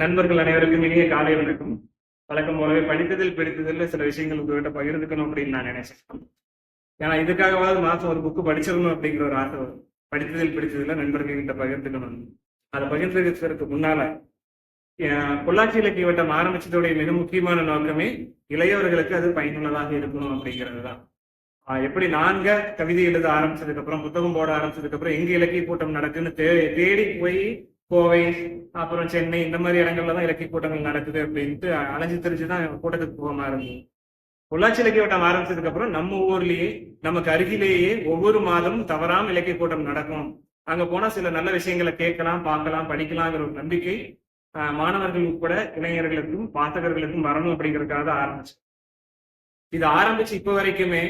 நண்பர்கள் அனைவருக்கும் இனிய காலை வணக்கம். வழக்கம் போலவே படித்ததில் பிடித்ததில் சில விஷயங்கள் உங்ககிட்ட பகிர்ந்துக்கணும் அப்படின்னு நான் நினைச்சேன் ஏன்னா இதுக்காகவாவது மாசம் ஒரு புக்கு படிச்சிடணும் அப்படிங்கிற ஒரு ஆசை வரும். படித்ததில் பிடித்ததில் நண்பர்கள் கிட்ட பகிர்ந்துக்கணும். அதை பகிர்ந்துக்கிறதுக்கு முன்னால பொள்ளாச்சி இலக்கிய வட்டம் ஆரம்பிச்சதுடைய மிக முக்கியமான நோக்கமே இளையவர்களுக்கு அது பயனுள்ளதாக இருக்கணும் அப்படிங்கிறது தான். எப்படி நான்க கவிதை எழுத ஆரம்பிச்சதுக்கு அப்புறம் புத்தகம் போட ஆரம்பிச்சதுக்கு அப்புறம் எங்க இலக்கிய கூட்டம் நடக்குன்னு தேடி போய் கோவை அப்புறம் சென்னை இந்த மாதிரி இடங்கள்ல தான் இலக்கிய கூட்டங்கள் நடக்குது அப்படின்ட்டு அலைஞ்சு தெரிஞ்சுதான் கூட்டத்துக்கு போகாம இருந்தது பொள்ளாச்சி இலக்கிய வட்டம் ஆரம்பிச்சதுக்கு அப்புறம் நம்ம ஊர்லயே நமக்கு அருகிலேயே ஒவ்வொரு மாதமும் தவறாம இலக்கிய கூட்டம் நடக்கும். அங்க போனா சில நல்ல விஷயங்களை கேட்கலாம் பார்க்கலாம் படிக்கலாங்கிற ஒரு நம்பிக்கை ஆஹ் மாணவர்கள் உட்பட இளைஞர்களுக்கும் வாசகர்களுக்கும் வரணும் அப்படிங்கறதுக்காக தான் ஆரம்பிச்சு. இது ஆரம்பிச்சு இப்ப வரைக்குமே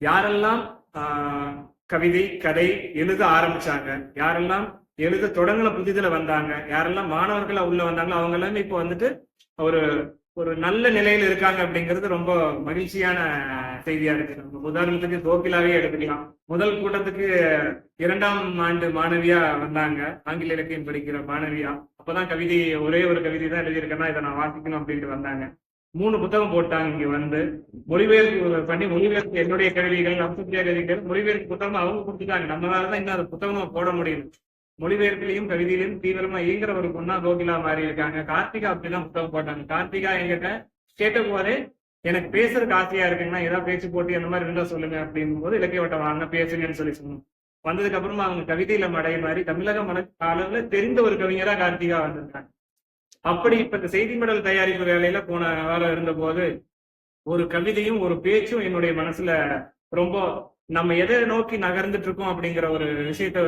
யாரெல்லாம் ஆஹ் கவிதை கதை எழுத ஆரம்பிச்சாங்க யாரெல்லாம் எழுத தொடங்கின புதிதில் வந்தாங்க. யாரெல்லாம் மாணவர்களா உள்ள வந்தாங்களோ அவங்க எல்லாமே இப்போ வந்துட்டு ஒரு ஒரு நல்ல நிலையில இருக்காங்க அப்படிங்கிறது ரொம்ப மகிழ்ச்சியான செய்தியா இருக்கு. நம்ம உதாரணத்துக்கு கோகிலாவே எடுத்துக்கலாம். முதல் கூட்டத்துக்கு இரண்டாம் ஆண்டு மாணவியா வந்தாங்க. ஆங்கில இலக்கியம் படிக்கிற மாணவியா. அப்பதான் கவிதை ஒரே ஒரு கவிதை தான் எழுதியிருக்கேன்னா இதை நான் வாசிக்கணும் அப்படின்ட்டு வந்தாங்க. மூணு புத்தகம் போட்டாங்க இங்க வந்து. மொழிபெயர்ப்பு பண்ணி மொழிபெயர்ப்பு என்னுடைய கவிதைகள் அம்சப்பிரியா கவிதைகள் மொழிபெயர்ப்பு புத்தகம் அவங்க கொடுத்துட்டாங்க. நம்மளாலதான் இன்னும் அந்த புத்தகமா போட முடியும் மொழிபெயர்ப்பிலையும் கவிதையிலையும் தீவிரமா இயங்குற ஒரு பொண்ணா கோகிலா மாறி இருக்காங்க. கார்த்திகா அப்படிதான் புத்தகம் போட்டாங்க. கார்த்திகா என்கிட்ட கேட்ட போதே எனக்கு பேசுறதுக்கு ஆசையா இருக்குங்கன்னா ஏதாவது பேச்சு போட்டு அந்த மாதிரி இருந்தா சொல்லுங்க அப்படிங்கும் போது இலக்கிய வட்டம் வாங்க பேசுங்கன்னு சொல்லி சொன்னோம் வந்ததுக்கு அப்புறமா அவங்க கவிதையில மடை மாதிரி தமிழக மன அளவுல தெரிந்த ஒரு கவிஞரா கார்த்திகா வந்திருக்காங்க. அப்படி இப்ப இந்த செய்தி மடல் தயாரிப்பு வேலையில போன வேலை இருந்த போது ஒரு கவிதையும் ஒரு பேச்சும் என்னுடைய மனசுல ரொம்ப நம்ம எதை நோக்கி நகர்ந்துட்டு இருக்கோம் அப்படிங்கிற ஒரு விஷயத்த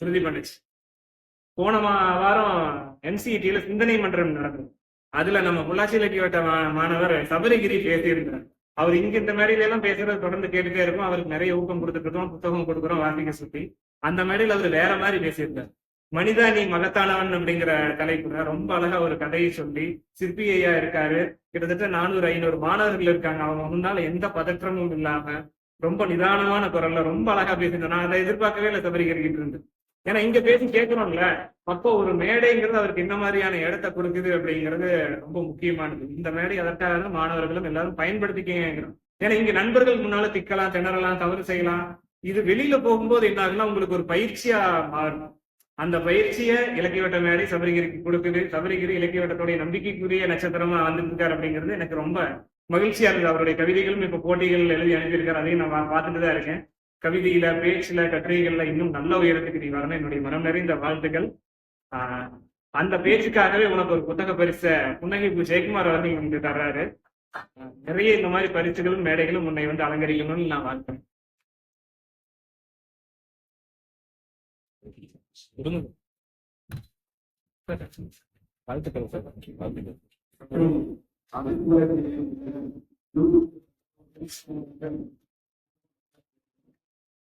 உறுதி பண்ணுச்சு. போன மா- வாரம் என்சிஇடியில சிந்தனை மன்றம் நடந்தது. அதுல நம்ம பொள்ளாச்சி இலக்கிய வட்ட மாணவர் சபரிகிரி பேசியிருந்தார். அவர் இங்க இந்த மேடையில எல்லாம் பேசுறத தொடர்ந்து கேட்டுட்டே இருக்கும். அவருக்கு நிறைய ஊக்கம் கொடுத்துட்டு இருக்கோம் புத்தகம் கொடுக்குறோம் வாசிக்க சுத்தி அந்த மேடையில அவர் வேற மாதிரி பேசியிருந்தார். மனிதா நீ மகத்தானவன் அப்படிங்கிற தலைப்புல ரொம்ப அழகா ஒரு கதையை சொல்லி சிற்பி ஐயா இருக்காரு. கிட்டத்தட்ட நானூறு ஐநூறு மாணவர்கள் இருக்காங்க. அவங்க முன்னால எந்த பதற்றமும் இல்லாம ரொம்ப நிதானமான குரல்ல ரொம்ப அழகா பேசியிருந்தேன் நான் அதை எதிர்பார்க்கவே இல்லை சபரிகிரிக்கிட்டு இருந்து. ஏன்னா இங்க பேசி கேட்கணும்ல அப்போ ஒரு மேடைங்கிறது அவருக்கு என்ன மாதிரியான இடத்தை கொடுக்குது அப்படிங்கிறது ரொம்ப முக்கியமானது. இந்த மேடை அதற்காக மாணவர்களும் எல்லாரும் பயன்படுத்திக்கிறோம் ஏன்னா இங்க நண்பர்கள் முன்னால திக்கலாம் திணறலாம் தவறு செய்யலாம். இது வெளியில போகும்போது என்ன ஆகுதுன்னா உங்களுக்கு ஒரு பயிற்சியா மாறும் அந்த பயிற்சியை இலக்கிய வட்ட மேடை சபரிகிரிக்கு கொடுக்குது. சபரிகிரி இலக்கிய வட்டத்துடைய நம்பிக்கைக்குரிய நட்சத்திரமா வந்துருக்காரு அப்படிங்கிறது எனக்கு ரொம்ப மகிழ்ச்சியா இருக்குது அவருடைய கவிதைகளும் இப்ப போட்டிகள் எழுதி அனுப்பியிருக்காரு. அதையும் நான் பார்த்துட்டு தான் இருக்கேன். கவிதையில பேச்சுல கட்டுரைகள்ல இன்னும் நல்ல உயரத்துக்கு நீ வரணும். என்னுடைய மனம் நிறைந்த வாழ்த்துக்கள். ஆஹ் அந்த பேச்சுக்காகவே உனக்கு ஒரு புத்தக பரிசை புன்னகைப்பு ஜெயக்குமார் அவர்கள் இங்க தர்றாரு. நிறைய இந்த மாதிரி பரிசுகளும் மேடைகளும் உன்னை வந்து அலங்கரிக்கணும்னு நான் வாழ்த்தேன் வாழ்த்துக்கள் சார். வாழ்த்துக்கள்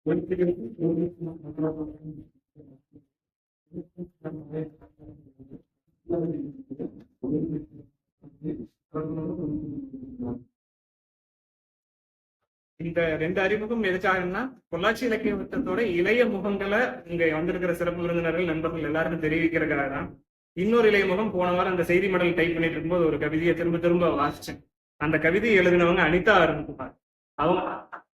இந்த ரெண்டு அறிமுகம் எதுக்காகன்னா பொள்ளாச்சி இலக்கியத்தோட இளைய முகங்களை இங்க வந்திருக்கிற சிறப்பு விருந்தினர்கள் நண்பர்கள் எல்லாருக்கும் தெரிவிக்கிறதுக்காக தான் இன்னொரு இளைய முகம் போன வாரம் அந்த செய்தி மடல் டைப் பண்ணிட்டு இருக்கும்போது ஒரு கவிதையை திரும்ப திரும்ப வாசிச்சேன். அந்த கவிதையை எழுதினவங்க அனிதா அருண்குமார். அவங்க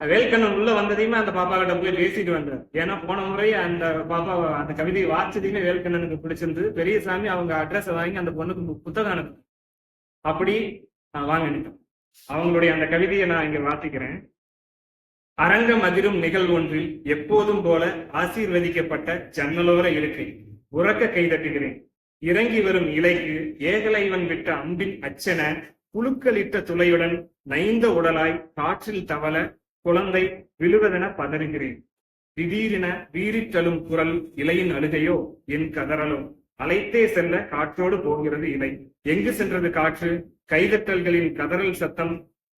வேல்கண்ணன் உள்ள வந்ததையுமே அந்த பாப்பா கிட்ட போய் பேசிட்டு வந்தார். ஏன்னா போன முறை அந்த பாப்பா அந்த கவிதையை வாசிச்சதையுமே வேல்கண்ணனுக்கு பிடிச்சிருந்தது பெரியசாமி அவங்க அட்ரஸை வாங்கி அந்த பொண்ணுக்கு புத்தகம் அனுப்பு அப்படி ஆஹ் வாங்க அவங்களுடைய அந்த கவிதையை நான் இங்க வாசிக்கிறேன் அரங்கம் அதிரும் நிகழ்வொன்றில் எப்போதும் போல ஆசீர்வதிக்கப்பட்ட ஜன்னலோர இருக்கை உறக்க கைதட்டுகிறேன். இறங்கி வரும் இலைக்கு ஏகலைவன் விட்ட அம்பின் அச்சன புழுக்களிட்ட துளையுடன் நைந்த உடலாய் காற்றில் தவள குழந்தை விழுவதென பதறுகிறேன். திடீரென வீறித்தழும் குரல் இலையின் அழுகையோ என் கதறலோ. அழைத்தே செல்ல காற்றோடு போகிறது இலை. எங்கு சென்றது காற்று? கைதட்டல்களின் கதறல் சத்தம்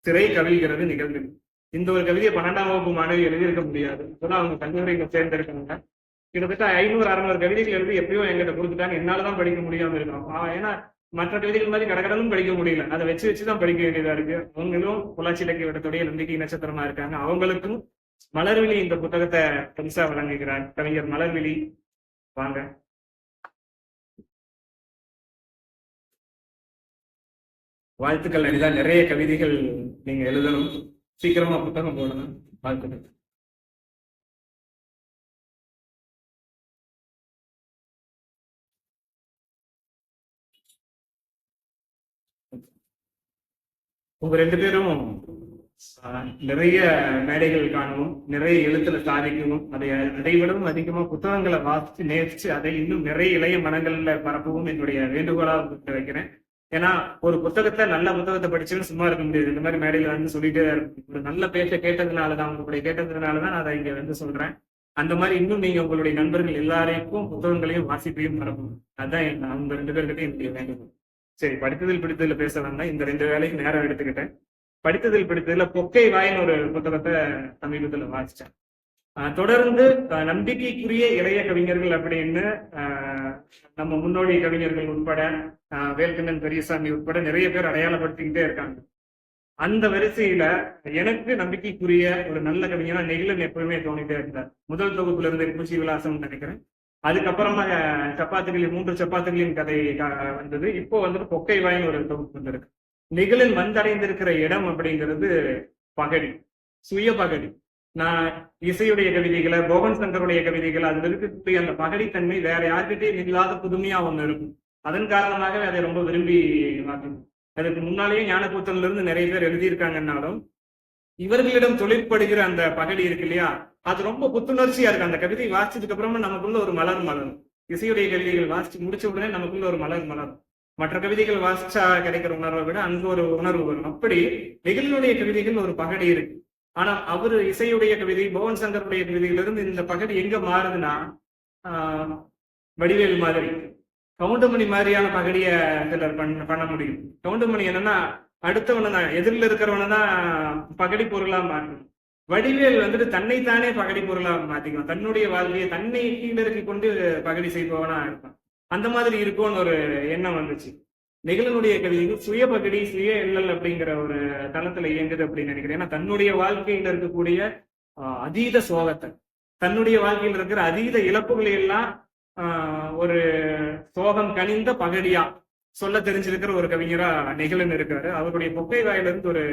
சிறை கவிழ்கிறது நிகழ்ந்தது இந்த ஒரு கவிதையை பன்னெண்டாம் வகுப்பு மாணவி எழுதியிருக்க முடியாது. இப்பதான் அவங்க கல்லூரியில சேர்ந்திருக்காங்க. கிட்டத்தட்ட ஐநூறு அறுநூறு கவிதைகள் எழுதி எப்பயோ எங்கிட்ட கொடுத்துட்டாங்க. என்னாலதான் படிக்க முடியாம இருக்கிறோம் ஆ, ஏன்னா மற்ற விதிகள் மாதிரி கடகடலும் படிக்க முடியல. அதை வச்சு வச்சுதான் படிக்க வேண்டியதா இருக்கு. அவங்களும் புலாச்சி இலக்கியத்துடைய நம்பிக்கை நட்சத்திரமா இருக்காங்க. அவங்களுக்கும் மலர்விழி இந்த புத்தகத்தை பரிசா வழங்குகிறார் கவிஞர் மலர்விழி. வாங்க. வாழ்த்துக்கள் நிறைய கவிதைகள் நீங்க எழுதணும். சீக்கிரமா புத்தகம் போடணும். வாழ்த்துக்கள். உங்க ரெண்டு பேரும் நிறைய மேடைகள் காணவும் நிறைய எழுத்துல சாதிக்கவும் அதை அதை விடவும் அதிகமா புத்தகங்களை வாசிச்சு நேசிச்சு அதை இன்னும் நிறைய இளைய மனங்கள்ல பரப்பவும் என்னுடைய வேண்டுகோளா வைக்கிறேன். ஏன்னா ஒரு புத்தகத்தை நல்ல புத்தகத்தை படிச்சுன்னு சும்மா இருக்க முடியாது. இந்த மாதிரி மேடையில வந்து சொல்லிட்டே இருக்கும். ஒரு நல்ல பேச்சை கேட்டதுனாலதான் உங்களுடைய கேட்டதுனாலதான் நான் அதை இங்க வந்து சொல்றேன். அந்த மாதிரி இன்னும் நீங்க உங்களுடைய நண்பர்கள் எல்லாரையும் புத்தகங்களையும் வாசிப்பையும் பரப்பணும் அதான் என் அவங்க ரெண்டு பேர்கிட்ட என்னுடைய வேண்டுகோள். சரி படித்ததில் பிடித்ததுல பேச வேண்டாம் இந்த ரெண்டு வேலைக்கு நேரம் எடுத்துக்கிட்டேன். படித்ததில் பிடித்ததுல பொக்கை வாயின்னு ஒரு புத்தகத்தை சமீபத்துல வாசிச்சேன். ஆஹ் தொடர்ந்து ஆஹ் நம்பிக்கைக்குரிய இளைய கவிஞர்கள் அப்படின்னு ஆஹ் நம்ம முன்னோடி கவிஞர்கள் உட்பட ஆஹ் வேல்கண்ணன் பெரியசாமி உட்பட நிறைய பேர் அடையாளப்படுத்திக்கிட்டே இருக்காங்க. அந்த வரிசையில எனக்கு நம்பிக்கைக்குரிய ஒரு நல்ல கவிஞனா நெகிழன் எப்பவுமே தோணிட்டே இருந்தார். முதல் தொகுப்புல இருந்து பூச்சி விலாசம் நினைக்கிறேன். அதுக்கப்புறமா சப்பாத்துகளின் மூன்று சப்பாத்துகளின் கதை வந்தது. இப்போ வந்து பொக்கை வாயின் ஒரு தொகுப்பு வந்திருக்கு. நெகிழன் வந்தடைந்திருக்கிற இடம் அப்படிங்கிறது பகடி சுய பகடி. நான் இசையுடைய கவிதைகளை போகன் சங்கருடைய கவிதைகளை அதுல இருக்கக்கூடிய அந்த பகடித்தன்மை வேற யார்கிட்டையும் இல்லாத புதுமையா ஒண்ணு இருக்கும். அதன் காரணமாகவே அதை ரொம்ப விரும்பி மாற்றணும் அதுக்கு முன்னாலேயே ஞானக்கூத்தன்ல இருந்து நிறைய பேர் எழுதியிருக்காங்கன்னாலும் இவர்களிடம் தொழிற்படுகிற அந்த பகடி இருக்கு இல்லையா? அது ரொம்ப புத்துணர்ச்சியா இருக்கு அந்த கவிதை வாசிச்சதுக்கு அப்புறமா நமக்குள்ள ஒரு மலர் மலரும். இசையுடைய கவிதைகள் வாசிச்சு முடிச்ச உடனே நமக்குள்ள ஒரு மலர் மலரும். மற்ற கவிதைகள் வாசிச்சா கிடைக்கிற உணர்வை விட அங்க ஒரு உணர்வு வரும். அப்படி நெகிழனுடைய கவிதைகள் ஒரு பகடி இருக்கு. ஆனா அவரு இசையுடைய கவிதை பவன் சங்கருடைய கவிதையிலிருந்து இந்த பகடி எங்க மாறுதுன்னா ஆஹ், வடிவேல் மாதிரி. கவுண்டமணி மாதிரியான பகடிய சிலர் பண்ண பண்ண முடியும். கவுண்டமணி என்னன்னா அடுத்தவனை தான் எதிரில் இருக்கிறவனை தான் பகடி பொருளா மாற்றணும் வடிவேல் வந்துட்டு தன்னைத்தானே பகடி பொருளா மாத்திக்குவான் தன்னுடைய வாழ்க்கையை தன்னை கீழிறக்கி கொண்டு பகடி செய்பவனா இருப்பான். அந்த மாதிரி இருக்கும்னு ஒரு எண்ணம் வந்துச்சு. நெகிழனுடைய கவிதைகள் சுய பகடி சுய எல்லல் அப்படிங்கிற ஒரு தளத்துல இயங்குது அப்படின்னு நினைக்கிறேன். ஏன்னா தன்னுடைய வாழ்க்கையில இருக்கக்கூடிய அதீத சோகத்தை தன்னுடைய வாழ்க்கையில் இருக்கிற அதீத இழப்புகளை எல்லாம் ஆஹ், ஒரு சோகம் கனிந்த பகடியா சொல்ல தெரிஞ்சிருக்கிற ஒரு கவிஞரா நிகழன் இருக்காரு. அவருடைய பொக்கை வாயிலிருந்து ஒரு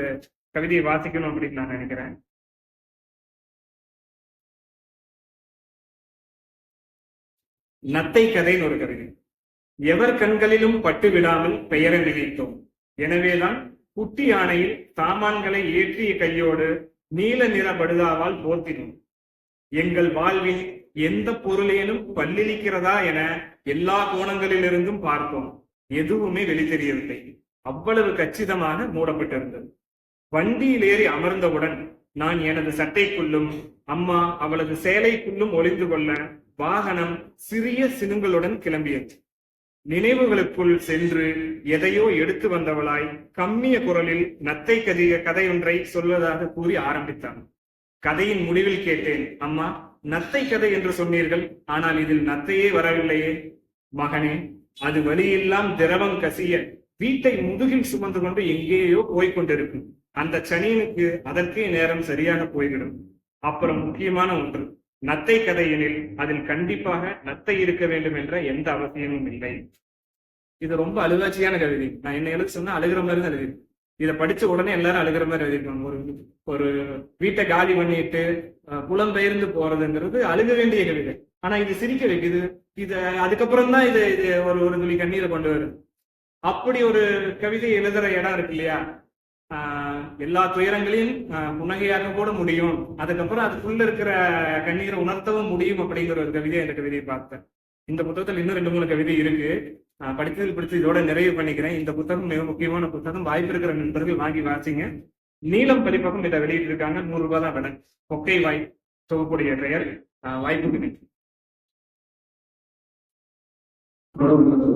கவிதையை வாசிக்கணும் அப்படின்னு நான் நினைக்கிறேன். நத்தை கதைன்னு ஒரு கவிதை. எவர் கண்களிலும் பட்டு விடாமல் பெயரை நினைத்தோம். எனவேதான் குட்டி யானையில் சாமான்களை ஏற்றிய கையோடு நீல நிற படுதாவால் போர்த்தினோம். எங்கள் வாழ்வில் எந்த பொருளேனும் பல்லிழிக்கிறதா என எல்லா கோணங்களிலிருந்தும் பார்த்தோம். எதுவுமே வெளித்தெரியவில்லை. அவ்வளவு கச்சிதமாக மூடப்பட்டிருந்தது. வண்டியில் ஏறி அமர்ந்தவுடன் நான் எனது சட்டைக்குள்ளும் அம்மா அவளது சேலைக்குள்ளும் ஒளிந்து கொள்ள வாகனம் சிறிய சினுங்களுடன் கிளம்பியது. நினைவுகளுக்குள் சென்று எதையோ எடுத்து வந்தவளாய் கம்மிய குரலில் நத்தை கதிய கதையொன்றை சொல்வதாக கூறி ஆரம்பித்தான். கதையின் முடிவில் கேட்டேன் அம்மா நத்தை கதை என்று சொன்னீர்கள் ஆனால் இதில் நத்தையே வரவில்லையே. மகனே அது வழியெல்லாம் திரவம் கசிய வீட்டை முதுகில் சுமந்து கொண்டு எங்கேயோ போய்கொண்டிருக்கும் அந்த சனியனுக்கு அதற்கே நேரம் சரியாக போய்விடும். அப்புறம் முக்கியமான ஒன்று நத்தை கதை எனில் அதில் கண்டிப்பாக நத்தை இருக்க வேண்டும் என்ற எந்த அவசியமும் இல்லை. இது ரொம்ப அழுகாட்சியான கவிதை. நான் என்ன எழுதி சொன்னா அழுகிற மாதிரி தான் எழுதி இதை படிச்ச உடனே எல்லாரும் அழுகிற மாதிரி எழுதிருக்காங்க ஒரு ஒரு வீட்டை காலி பண்ணிட்டு புலம்பெயர்ந்து போறதுங்கிறது அழுக வேண்டிய கவிதை. ஆனா இது சிரிக்க வைக்குது. இது அதுக்கப்புறம் தான் இது இது ஒரு ஒரு துளி கண்ணீரை கொண்டு வருது. அப்படி ஒரு கவிதை எழுதுற இடம் இருக்கு இல்லையா? எல்லா துயரங்களையும் ஆஹ் புன்னகையாக கூட முடியும். அதுக்கப்புறம் அதுக்குள்ள இருக்கிற கண்ணீரை உணர்த்தவும் முடியும் அப்படிங்கிற ஒரு கவிதை அந்த கவிதையை பார்த்தேன். இந்த புத்தகத்தில் இன்னும் ரெண்டு மூணு கவிதை இருக்கு. ஆஹ் படித்ததில் பிடிச்ச இதோட நிறைவு பண்ணிக்கிறேன். இந்த புத்தகம் மிக முக்கியமான புத்தகம். வாய்ப்பு இருக்கிற நண்பர்கள் வாங்கி வாசிங்க. நீளம் பதிப்பகம் இதை வெளியிட்டு இருக்காங்க நூறு ரூபாய் தான் விட கொக்கை வாய் தொகுப்புடைய பெயர் ஆஹ் வாய்ப்புக்கு நன்றி.